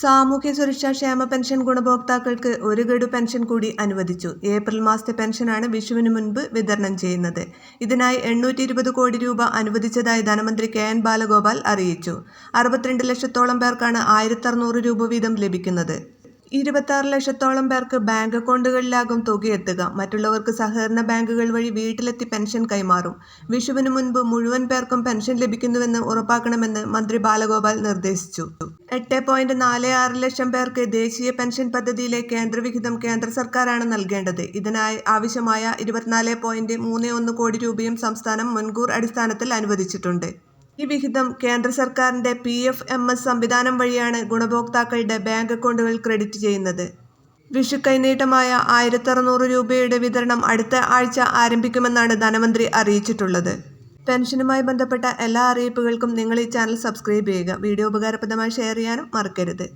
സാമൂഹ്യ സുരക്ഷാ ക്ഷേമ പെൻഷൻ ഗുണഭോക്താക്കൾക്ക് ഒരു ഗഡു പെൻഷൻ കൂടി അനുവദിച്ചു. ഏപ്രിൽ മാസത്തെ പെൻഷനാണ് വിഷുവിന് മുൻപ് വിതരണം ചെയ്യുന്നത്. ഇതിനായി എണ്ണൂറ്റി ഇരുപത് കോടി രൂപ അനുവദിച്ചതായി ധനമന്ത്രി കെ എൻ ബാലഗോപാൽ അറിയിച്ചു. അറുപത്തിരണ്ട് ലക്ഷത്തോളം പേർക്കാണ് ആയിരത്തി രൂപ വീതം ലഭിക്കുന്നത്. ഇരുപത്താറ് ലക്ഷത്തോളം പേർക്ക് ബാങ്ക് അക്കൗണ്ടുകളിലാകും തുക എത്തുക. മറ്റുള്ളവർക്ക് സഹകരണ ബാങ്കുകൾ വഴി വീട്ടിലെത്തി പെൻഷൻ കൈമാറും. വിഷുവിന് മുൻപ് മുഴുവൻ പേർക്കും പെൻഷൻ ലഭിക്കുന്നുവെന്ന് ഉറപ്പാക്കണമെന്ന് മന്ത്രി ബാലഗോപാൽ നിർദ്ദേശിച്ചു. എട്ട് പോയിന്റ് നാല് ആറ് ലക്ഷം പേർക്ക് ദേശീയ പെൻഷൻ പദ്ധതിയിലെ കേന്ദ്രവിഹിതം കേന്ദ്ര സർക്കാരാണ് നൽകേണ്ടത്. ഇതിനായി ആവശ്യമായ ഇരുപത്തിനാല് പോയിന്റ് മൂന്ന് ഒന്ന് കോടി രൂപയും സംസ്ഥാനം മുൻകൂർ അടിസ്ഥാനത്തിൽ അനുവദിച്ചിട്ടുണ്ട്. ഈ വിഹിതം കേന്ദ്ര സർക്കാരിന്റെ പി എഫ് എം എസ് സംവിധാനം വഴിയാണ് ഗുണഭോക്താക്കളുടെ ബാങ്ക് അക്കൗണ്ടുകൾ ക്രെഡിറ്റ് ചെയ്യുന്നത്. വിഷു കൈനീട്ടമായ ആയിരത്തി അറുന്നൂറ് രൂപയുടെ വിതരണം അടുത്ത ആഴ്ച ആരംഭിക്കുമെന്നാണ് ധനമന്ത്രി അറിയിച്ചിട്ടുള്ളത്. പെൻഷനുമായി ബന്ധപ്പെട്ട എല്ലാ അറിയിപ്പുകൾക്കും നിങ്ങൾ ഈ ചാനൽ സബ്സ്ക്രൈബ് ചെയ്യുക. വീഡിയോ ഉപകാരപ്രദമായി ഷെയർ ചെയ്യാനും മറക്കരുത്.